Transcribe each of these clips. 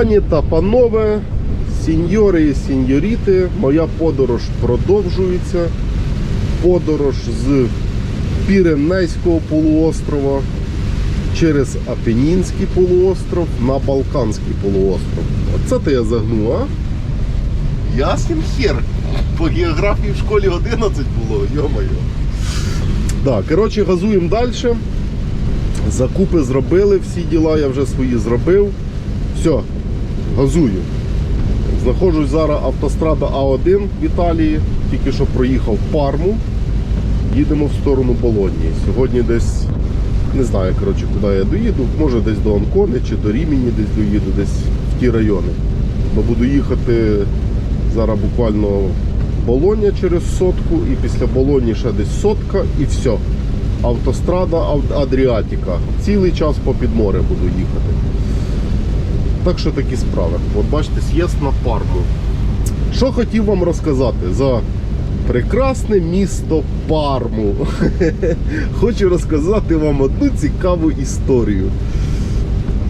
Пані та панове, сіньори і сіньоріти, моя подорож продовжується. Подорож з Піренейського полуострова через Апенінський полуостров на Балканський полуостров. Оце то я загнув, а? Ясен хер. По географії в школі 11 було, йо-моє. Так, коротше, газуємо далі. Закупи зробили, всі діла я вже свої зробив. Все, газую. Знаходжусь зараз автострада А1 в Італії, тільки що проїхав Парму. Їдемо в сторону Болонії. Сьогодні десь не знаю, коротше, куди я доїду. Може десь до Анкони чи до Рімені десь доїду, десь в ті райони. Бо буду їхати зараз буквально Болоня через сотку, і після Болоні ще десь сотка і все. Автострада Адріатіка. Цілий час по підморе буду їхати. Так що такі справи. От бачите, з'їзд на Парму. Що хотів вам розказати за прекрасне місто Парму. Хочу розказати вам одну цікаву історію.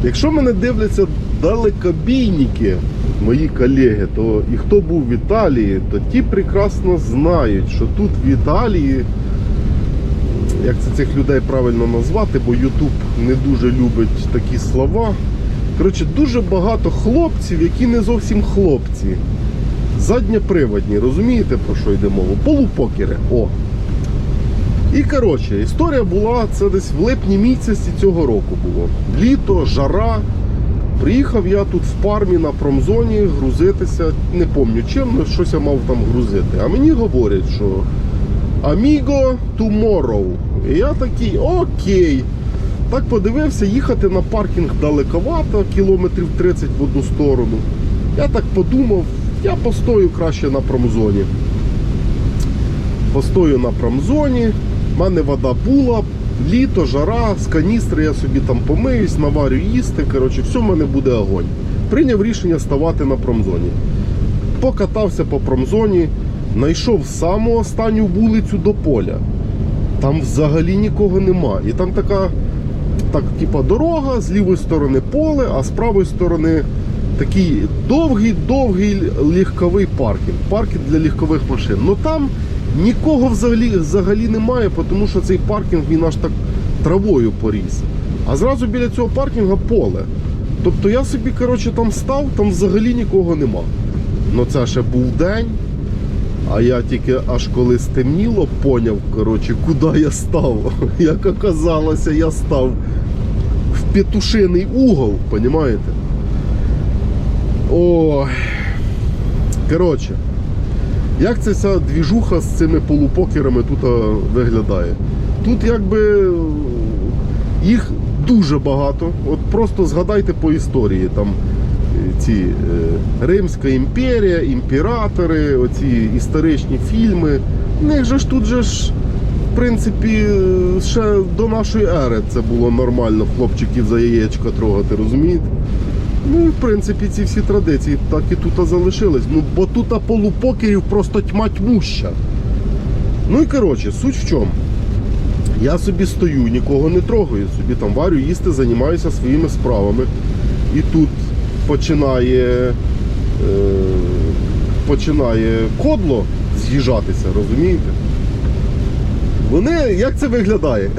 Якщо мене дивляться далекобійники, мої колеги, то і хто був в Італії, то ті прекрасно знають, що тут в Італії, як це цих людей правильно назвати, бо Ютуб не дуже любить такі слова. Коротше, дуже багато хлопців, які не зовсім хлопці. Задньоприводні, розумієте про що йде мова? Полупокери. О. І коротше, історія була це десь в липні місяці цього року було. Літо, жара. Приїхав я тут в пармі на промзоні грузитися, не пам'ятаю чим, але щось я мав там грузити. А мені говорять, що Amigo tomorrow. І я такий, окей. Так подивився, їхати на паркінг далековато, кілометрів 30 в одну сторону. Я так подумав, я постою краще на промзоні. Постою на промзоні, в мене вода була, літо, жара, з каністри я собі там помиюсь, наварю їсти. Коротше, все в мене буде огонь. Прийняв рішення ставати на промзоні. Покатався по промзоні, знайшов саму останню вулицю до поля. Там взагалі нікого нема. І там така, так, типа дорога, з лівої сторони поле, а з правої сторони такий довгий-довгий легковий паркінг. Паркінг для легкових машин. Ну там нікого взагалі, взагалі немає, тому що цей паркінг він аж так травою поріс. А зразу біля цього паркінга поле. Тобто я собі, коротше, там став, там взагалі нікого нема. Ну це ще був день. А я тільки аж коли стемніло, поняв, коротше, куди я став. Як оказалося, я став петушиний угол, понімаєте? Ой. Коротше, як ця вся двіжуха з цими полупокерами тут виглядає? Тут якби їх дуже багато. От просто згадайте по історії. Там е, ці е, Римська імперія, імператори, оці історичні фільми. В них же ж тут же ж, в принципі, ще до нашої ери це було нормально хлопчиків за яєчко трогати, розумієте? Ну, і в принципі, ці всі традиції так і тут залишились. Ну, бо тут полупокерів просто тьма тьмуща. Ну і коротше, суть в чому. Я собі стою, нікого не трогаю, собі там варю, їсти, займаюся своїми справами. І тут починає, е, починає кодло з'їжджатися, розумієте? Вони, як це виглядає?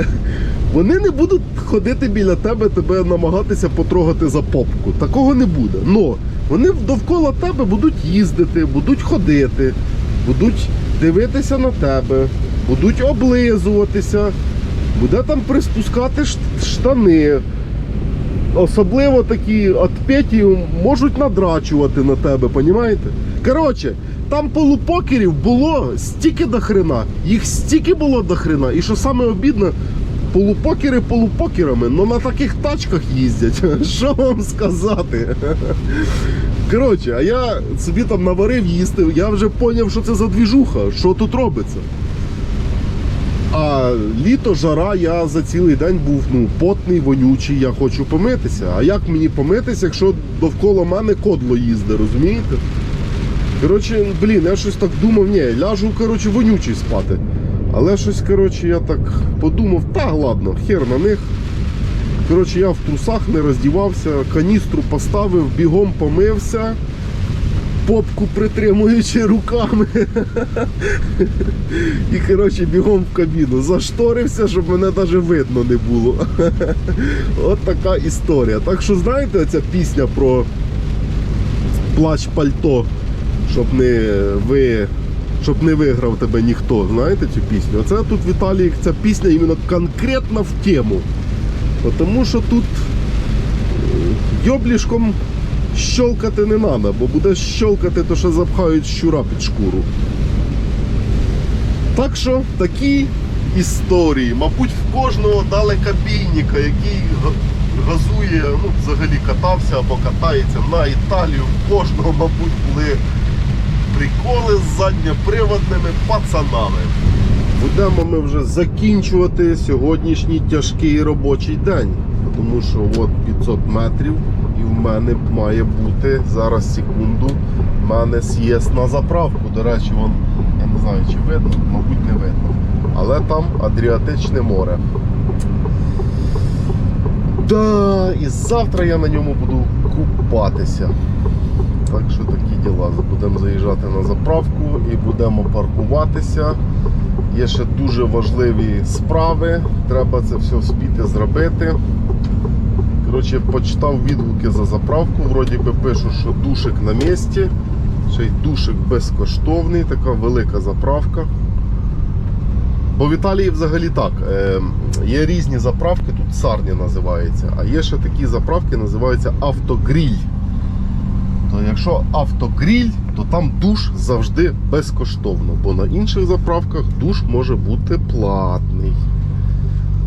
Вони не будуть ходити біля тебе, тебе намагатися потрогати за попку. Такого не буде. Но вони довкола тебе будуть їздити, будуть ходити, будуть дивитися на тебе, будуть облизуватися, буде там приспускати штани. Особливо такі отпеті можуть надрачувати на тебе, понімаєте? Коротше, там полупокерів було стільки до хрена, їх стільки було до хрена. І що саме обідно, полупокери полупокерами, але на таких тачках їздять. Що вам сказати? Коротше, а я собі там наварив їсти, я вже зрозумів, що це за двіжуха, що тут робиться. А літо, жара, я за цілий день був ну, потний, вонючий, я хочу помитися. А як мені помитися, якщо довкола мене кодло їздить, розумієте? Коротше, блін, я щось так думав, ні, ляжу, коротше, вонючий спати. Але щось, коротше, я так подумав, та ладно, хер на них. Коротше, я в трусах не роздівався, каністру поставив, бігом помився, попку притримуючи руками. І коротше, бігом в кабіну. Зашторився, щоб мене навіть видно не було. От така історія. Так що знаєте, ця пісня про плач пальто, щоб не ви. Щоб не виграв тебе ніхто, знаєте цю пісню? Оце тут Віталій, ця пісня іменно конкретно в тему. Тому що тут е, йоблішком щолкати не треба, бо буде щолкати, то що запхають щура під шкуру. Так що такі історії. Мабуть, в кожного далекобійника, який газує, ну, взагалі катався або катається на Італію, в кожного, мабуть, були приколи з задньоприводними пацанами. Будемо ми вже закінчувати сьогоднішній тяжкий робочий день. Тому що от 500 метрів і в мене має бути зараз секунду. в мене з'їзд на заправку. До речі, вон, я не знаю, чи видно, мабуть, не видно. Але там Адріатичне море. Да, і завтра я на ньому буду купатися. Так що такі діла. Будемо заїжджати на заправку і будемо паркуватися. Є ще дуже важливі справи. Треба це все спіти зробити. Коротше, почитав відгуки за заправку. Вроді би пишуть, що душик на місці. Ще й душик безкоштовний, така велика заправка. Бо в Італії взагалі так. Е, є різні заправки, тут сарні називається, а є ще такі заправки, називаються автогріль. То якщо автогріль, то там душ завжди безкоштовно, бо на інших заправках душ може бути платний.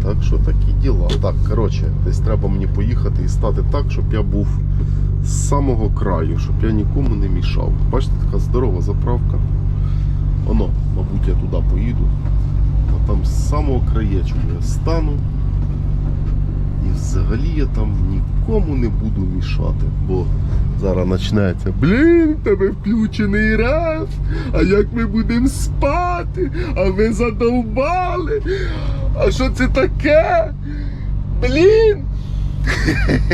Так що такі діла. Так, коротше, десь треба мені поїхати і стати так, щоб я був з самого краю, щоб я нікому не мішав. Бачите, така здорова заправка. Воно, мабуть, я туди поїду. А там з самого краєчку я стану. Взагалі я там нікому не буду мішати, бо зараз почнеться. Блін, тебе включений реф, а як ми будемо спати? А ви задовбали? А що це таке? Блін!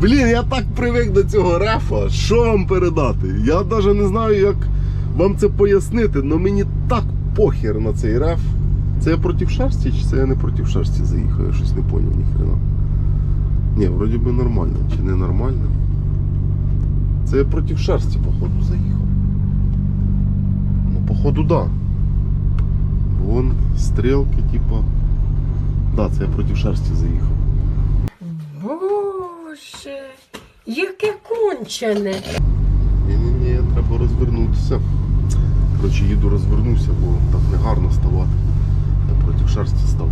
Блін, я так привик до цього рефа. Що вам передати? Я навіть не знаю, як вам це пояснити, але мені так похер на цей реф. Це я проти шерсті, чи це я не проти шерсті заїхав? Я щось не зрозумів ніхрена. Ні, вроді би нормально, чи не нормально. Це я проти шерсті, походу, заїхав. Ну, походу, да. Вон стрілки, типа. Да, це я проти шерсті заїхав. Боже, яке кончене. Ні-ні-ні, треба розвернутися. Коротше, їду розвернуся, бо так не гарно ставати. Шерсті став.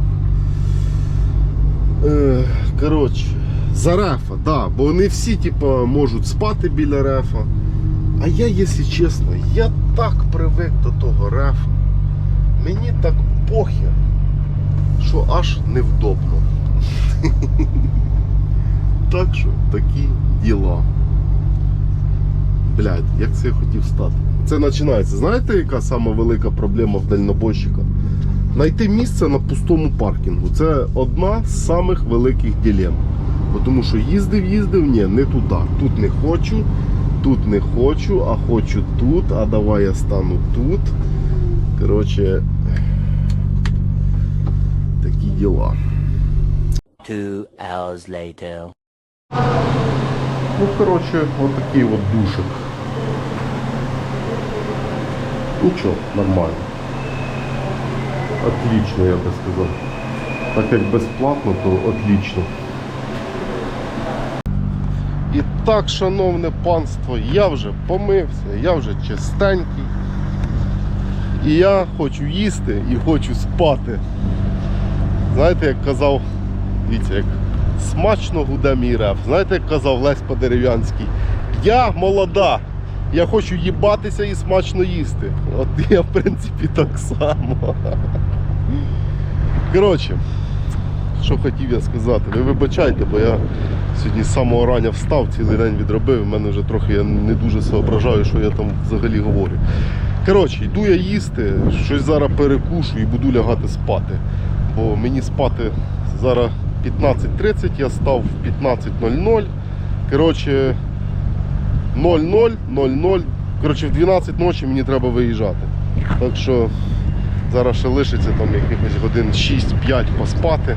Е, коротше, за рефа, да, бо не всі типа, можуть спати біля рефа. А я, якщо чесно, я так привик до того рефа. Мені так похер, що аж невдобно. Так що такі діла. Блядь, як це я хотів стати? Це починається. Знаєте, яка сама велика проблема в дальнобойщика? Найти місце на пустому паркінгу. Це одна з самих великих дилем. Бо Тому що їздив, їздив, ні, не туди. Тут не хочу, тут не хочу, а хочу тут, а давай я стану тут. Коротше, такі діла. Two hours later. Ну, коротше, вот такий от душик. Нічого, нормально. Отлично, я би сказав. Так як безплатно, то отлично. І так, шановне панство, я вже помився, я вже чистенький. І я хочу їсти і хочу спати. Знаєте, як казав, дивіться, як смачно гуде мій реф. Знаєте, як казав Лесь Подерев'янський? Я молода. Я хочу їбатися і смачно їсти. От я, в принципі, так само. Коротше, що хотів я сказати, ви вибачайте, бо я сьогодні з самого рання встав, цілий день відробив, в мене вже трохи я не дуже соображаю, що я там взагалі говорю. Коротше, йду я їсти, щось зараз перекушу і буду лягати спати. Бо мені спати зараз 15.30, я став в 15.00. Коротше, 00.00. Коротше, в 12 ночі мені треба виїжджати. Так що зараз ще лишиться там якихось годин 6-5 поспати.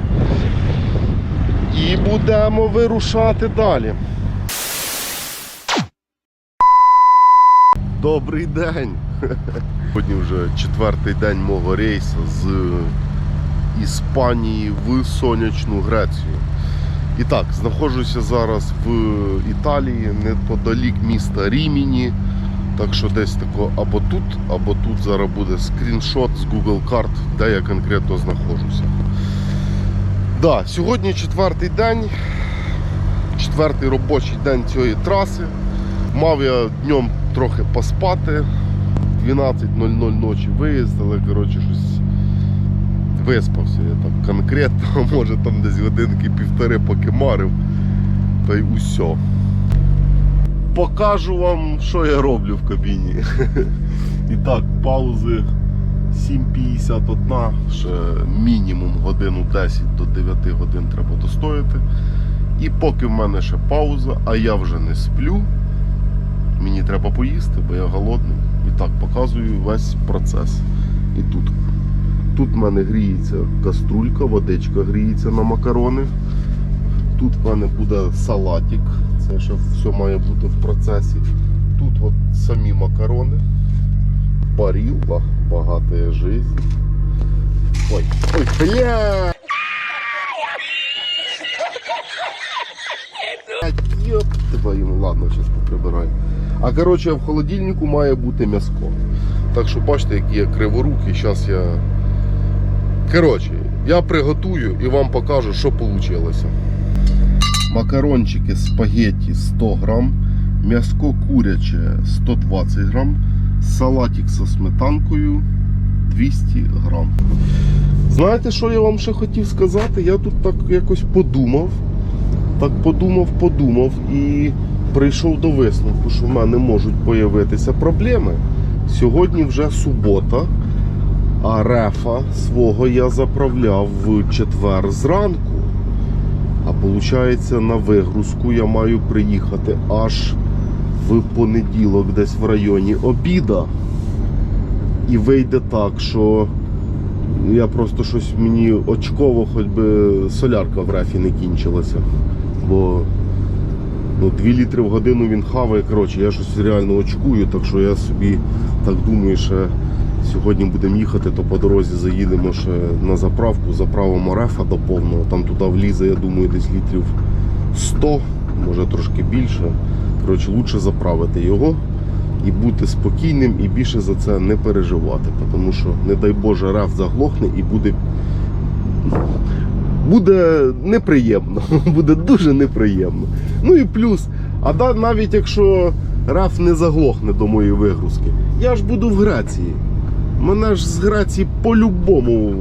І будемо вирушати далі. Добрий день! Сьогодні вже четвертий день мого рейсу з Іспанії в сонячну Грецію. І так, знаходжуся зараз в Італії, неподалік міста Ріміні. Так що десь тако або тут, або тут зараз буде скріншот з Google карт, де я конкретно знаходжуся. Да, сьогодні четвертий день, четвертий робочий день цієї траси. Мав я днем трохи поспати. 12.00 ночі виїзд, але коротше щось виспався я там конкретно, може там десь годинки півтори поки марив. Та й усьо. Покажу вам, що я роблю в кабіні. І так, паузи 7.51, ще мінімум годину 10 до 9 годин треба достояти. І поки в мене ще пауза, а я вже не сплю, мені треба поїсти, бо я голодний. І так, показую весь процес. І тут. Тут в мене гріється каструлька, водичка гріється на макарони. Тут в мене буде салатик. Це ще все має бути в процесі. Тут от самі макарони. Парілка, багатая жизнь. Ой, ой, бля! Ёб твою, ладно, зараз поприбираю. А коротше, в холодильнику має бути м'яско. Так що бачите, які я криворукий. Зараз я. Коротше, я приготую і вам покажу, що вийшло. Макарончики спагетті 100 грам, м'яско куряче 120 грам, салатик зі сметанкою 200 грам. Знаєте, що я вам ще хотів сказати? Я тут так якось подумав. Так подумав, подумав і прийшов до висновку, що в мене можуть появитися проблеми. Сьогодні вже субота, а рефа свого я заправляв в четвер зранку. А виходить, на вигрузку я маю приїхати аж в понеділок, десь в районі обіда. І вийде так, що я просто щось мені очково, хоч би солярка в рефі не кінчилася. Бо ну, 2 літри в годину він хаває. Коротше, я щось реально очкую, так що я собі так думаю, що сьогодні будемо їхати, то по дорозі заїдемо ще на заправку, заправимо рефа до повного. Там туди влізе, я думаю, десь літрів 100, може трошки більше. Коротше, лучше заправити його і бути спокійним і більше за це не переживати. Тому що, не дай Боже, реф заглохне і буде буде неприємно. Буде дуже неприємно. Ну і плюс, а навіть якщо раф не заглохне до моєї вигрузки, я ж буду в Греції. Мене ж з Греції по-любому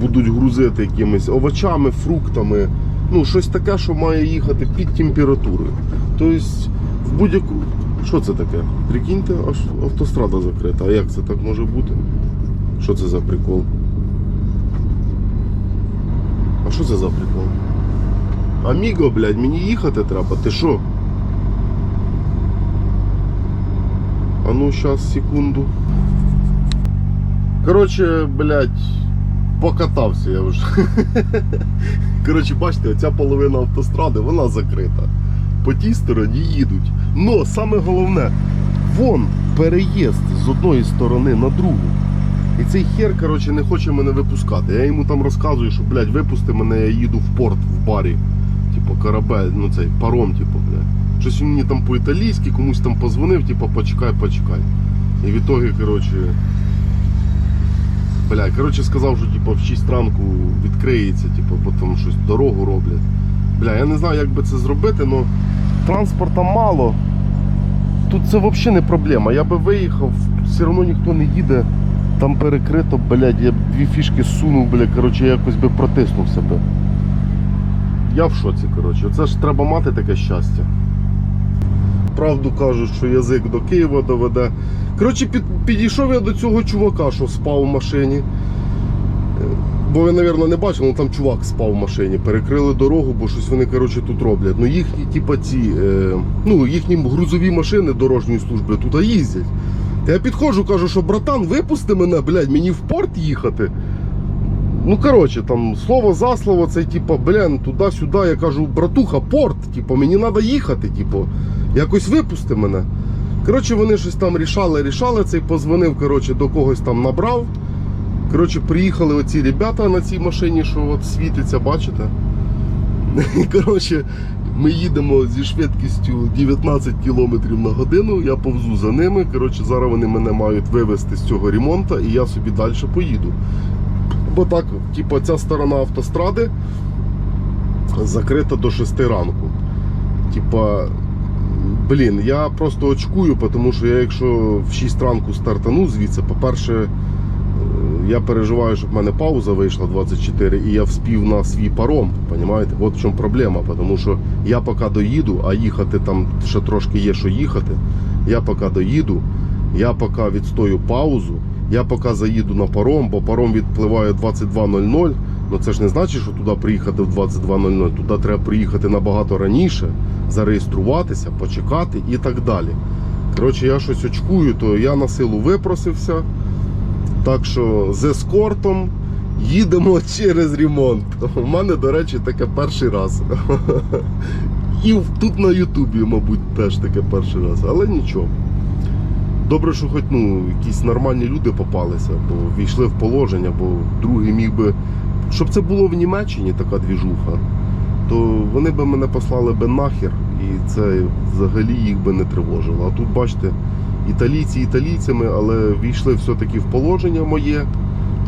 будуть грузити якимись овочами, фруктами. Ну, щось таке, що має їхати під температурою. Тобто, в будь-яку. Що це таке? Прикиньте, аж автострада закрита. А як це так може бути? Що це за прикол? А що це за прикол? Аміго, блядь, мені їхати треба, ти що? А ну щас, секунду. Коротше, блядь, покатався я вже. Коротше, бачите, оця половина автостради, вона закрита. По тій стороні їдуть. Но саме головне, вон переїзд з одної сторони на другу. І цей хер, коротше, не хоче мене випускати. Я йому там розказую, що, блядь, випусти мене, я їду в порт в барі. Типу, корабель, ну цей паром, типу, блядь. Щось він мені там по-італійськи, комусь там позвонив, типу, почекай, почекай. І в ітогі, коротше. Бля, коротше, сказав, що типу, в 6 ранку відкриється, типу, бо там щось дорогу роблять. Бля, я не знаю, як би це зробити, але транспорта мало. Тут це взагалі не проблема. Я би виїхав, все одно ніхто не їде. Там перекрито, блядь, я б дві фішки сунув, блядь, коротше, якось би протиснув себе. Я в шоці, коротше. Це ж треба мати таке щастя. Правду кажуть, що язик до Києва доведе. Коротше, під, підійшов я до цього чувака, що спав у машині. Бо ви, мабуть, не бачили, ну там чувак спав в машині, перекрили дорогу, бо щось вони коротше, тут роблять. Ну їхні, типа, ці, е, ну, їхні грузові машини дорожньої служби тут їздять. Та я підходжу, кажу, що братан, випусти мене, блядь, мені в порт їхати. Ну, коротше, там слово за слово, це типа, блін, туди-сюди. Я кажу, братуха, порт, типу, мені треба їхати, типу, якось випусти мене. Коротше, вони щось там рішали, рішали, цей позвонив, коротше, до когось там набрав. Коротше, приїхали оці ребята на цій машині, що от світиться, бачите? Коротше, ми їдемо зі швидкістю 19 км на годину, я повзу за ними. Коротше, зараз вони мене мають вивезти з цього ремонту і я собі далі поїду. Бо так, типу, ця сторона автостради закрита до 6 ранку. Типа, блін, я просто очкую, тому що я якщо в 6 ранку стартану звідси, по-перше, е, я переживаю, щоб в мене пауза вийшла 24 і я вспів на свій паром. Понимаєте? От в чому проблема. Тому що я поки доїду, а їхати там ще трошки є, що їхати. Я поки доїду, я поки відстою паузу, я поки заїду на паром, бо паром відпливає 22.00. Ну це ж не значить, що туди приїхати в 22.00. Туди треба приїхати набагато раніше, зареєструватися, почекати і так далі. Коротше, я щось очкую, то я на силу випросився. Так що з ескортом їдемо через ремонт. У мене, до речі, таке перший раз. І тут на Ютубі, мабуть, теж таке перший раз, але нічого. Добре, що хоч ну, якісь нормальні люди попалися, бо війшли в положення, бо другий міг би. Щоб це було в Німеччині така двіжуха, то вони би мене послали би нахер, і це взагалі їх би не тривожило. А тут, бачите, італійці італійцями, але війшли все-таки в положення моє.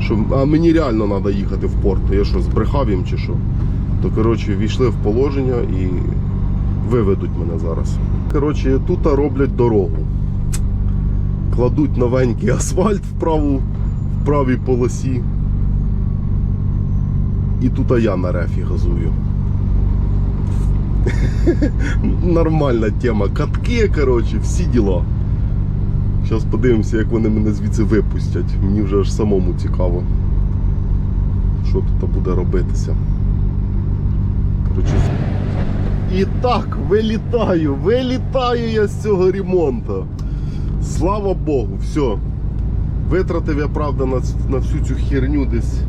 Що, а мені реально треба їхати в порт. Я що, збрехав їм чи що? То коротше, війшли в положення і виведуть мене зараз. Коротше, тут роблять дорогу. Кладуть новенький асфальт в праву, в правій полосі. І тут я на рефі газую. Нормальна тема. Катки, коротше, всі діла. Зараз подивимося, як вони мене звідси випустять. Мені вже аж самому цікаво, що тут буде робитися. Коротше. І так, вилітаю, вилітаю я з цього ремонту. Слава Богу, все. Витратив я, правда, на, на всю цю херню десь,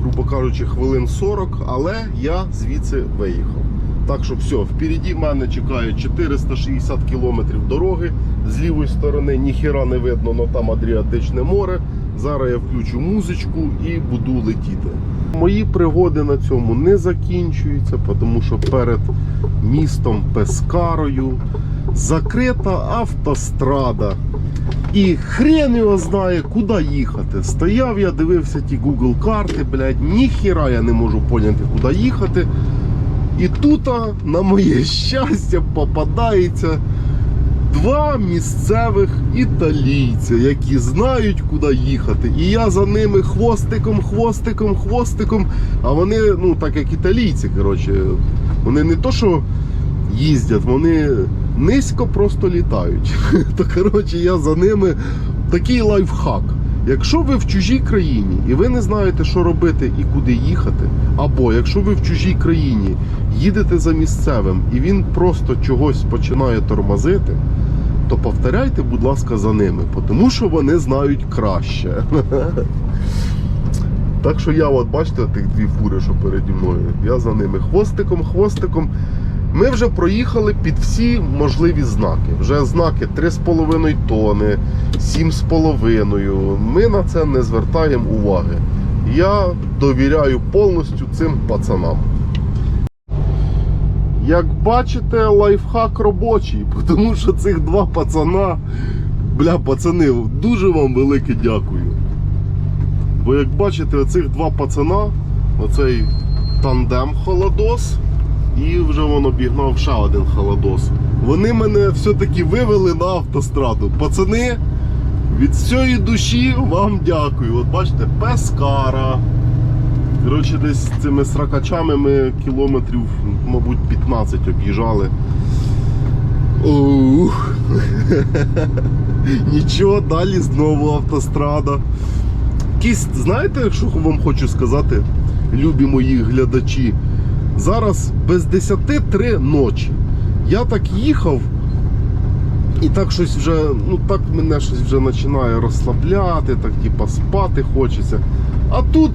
грубо кажучи, хвилин 40, але я звідси виїхав. Так що все, впереді мене чекає 460 кілометрів дороги. З лівої сторони ніхіра не видно, але там Адріатичне море. Зараз я включу музичку і буду летіти. Мої пригоди на цьому не закінчуються, тому що перед містом Пескарою закрита автострада. І хрен його знає, куди їхати. Стояв я, дивився ті Google карти, блядь, ніхіра я не можу поняти, куди їхати. І тут, на моє щастя, попадається два місцевих італійця, які знають, куди їхати. І я за ними хвостиком, хвостиком, хвостиком. А вони, ну так як італійці, коротше, вони не то, що їздять, вони низько просто літають. То коротше, я за ними такий лайфхак. Якщо ви в чужій країні і ви не знаєте, що робити і куди їхати, або якщо ви в чужій країні їдете за місцевим і він просто чогось починає тормозити, то повторяйте, будь ласка, за ними, тому що вони знають краще. Так що я, от бачите, тих дві фури, що переді мною, я за ними хвостиком, хвостиком. Ми вже проїхали під всі можливі знаки. Вже знаки 3,5 тони, 7,5. Ми на це не звертаємо уваги. Я довіряю повністю цим пацанам. Як бачите, лайфхак робочий, тому що цих два пацана, бля, пацани, дуже вам велике дякую. Бо як бачите, оцих два пацана, оцей тандем холодос, і вже воно обігнав ще один холодос. Вони мене все-таки вивели на автостраду. Пацани, від всієї душі вам дякую. От бачите, пескара. Коротше, десь цими сракачами ми кілометрів, мабуть, 15 об'їжджали. Ух. Нічого, далі знову автострада. Якісь, знаєте, що вам хочу сказати, любі мої глядачі? Зараз без 10 три ночі. Я так їхав, і так щось вже, ну так мене щось вже починає розслабляти, так типа спати хочеться. А тут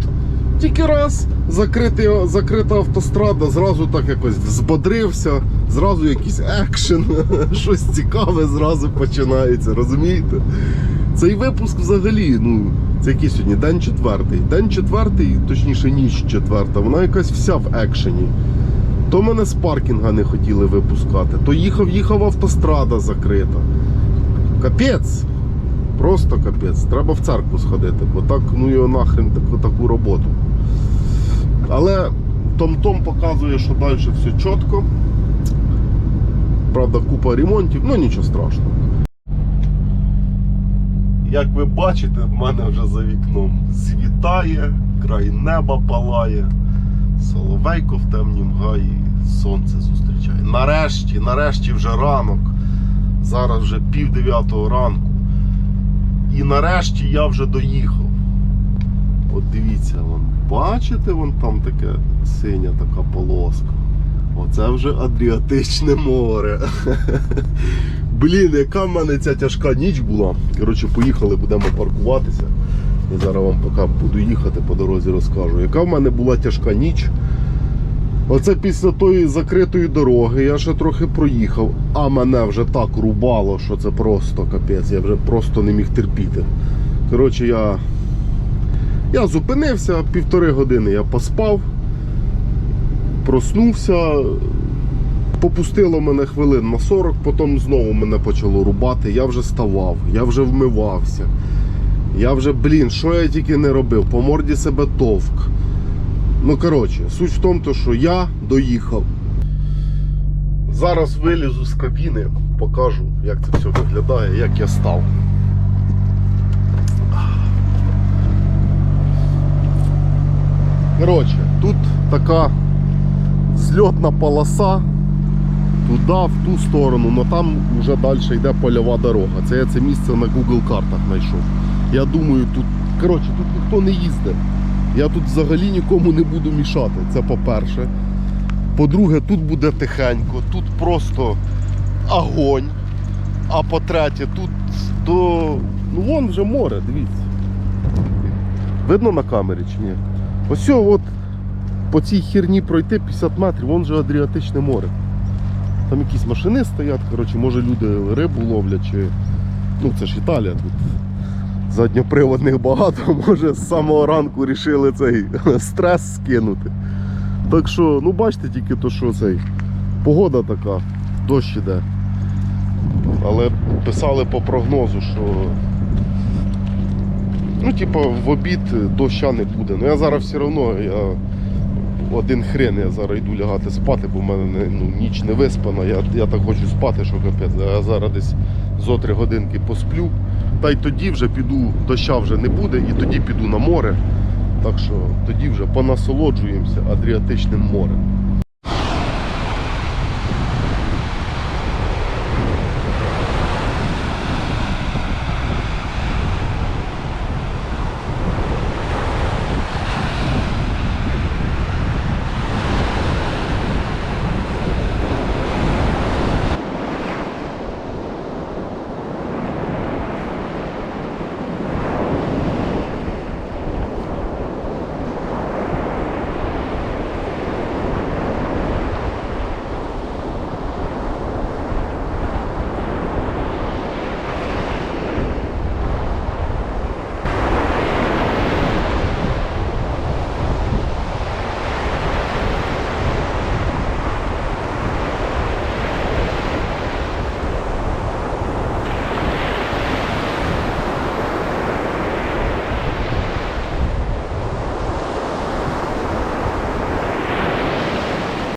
тільки раз закритий, закрита автострада, зразу так якось взбодрився, зразу якийсь екшен, щось цікаве зразу починається, розумієте? Цей випуск взагалі, ну, це який сьогодні? День четвертий. День четвертий, точніше ніч четверта, вона якась вся в екшені. То мене з паркінга не хотіли випускати, то їхав, їхав автострада закрита. Капець. Просто капець. Треба в церкву сходити, бо так, ну його нахрен таку, таку роботу. Але Том-Том показує, що далі все чітко. Правда, купа ремонтів, ну нічого страшного. Як ви бачите, в мене вже за вікном світає, край неба палає, соловейко в темнім гаї, сонце зустрічає. Нарешті, нарешті вже ранок. Зараз вже пів дев'ятого ранку. І нарешті я вже доїхав. От дивіться, вон, бачите, вон там таке синя така полоска. Оце вже Адріатичне море. Блін, яка в мене ця тяжка ніч була. Коротше, поїхали, будемо паркуватися. І зараз вам поки буду їхати по дорозі, розкажу. Яка в мене була тяжка ніч. Оце після тої закритої дороги я ще трохи проїхав, а мене вже так рубало, що це просто капець, я вже просто не міг терпіти. Коротше, я, я зупинився, півтори години я поспав, проснувся, попустило мене хвилин на 40, потім знову мене почало рубати. Я вже ставав, я вже вмивався. Я вже, блін, що я тільки не робив, по морді себе товк. Ну, коротше, суть в тому, що я доїхав. Зараз вилізу з кабіни, покажу, як це все виглядає, як я став. Коротше, тут така зльотна полоса туди, в ту сторону, але там вже далі йде польова дорога. Це я це місце на Google картах знайшов. Я думаю, тут, коротше, тут ніхто не їздить. Я тут взагалі нікому не буду мішати. Це по-перше. По-друге, тут буде тихенько, тут просто огонь. А по-третє, тут до. Ну вон вже море, дивіться. Видно на камері чи ні? Ось от по цій херні пройти 50 метрів, вон же Адріатичне море. Там якісь машини стоять, коротше, може люди рибу ловлять чи. Ну це ж Італія тут. Задньоприводних багато, може з самого ранку рішили цей стрес скинути. Так що, ну бачите тільки то, що цей погода така, дощ іде. Але писали по прогнозу, що ну, типу, в обід доща не буде. Ну я зараз все одно я один хрен, я зараз йду лягати спати, бо в мене ну, ніч не виспана. Я, я так хочу спати, що капець. Я зараз десь зо три годинки посплю. Та й тоді вже піду, доща вже не буде, і тоді піду на море. Так що тоді вже понасолоджуємося Адріатичним морем.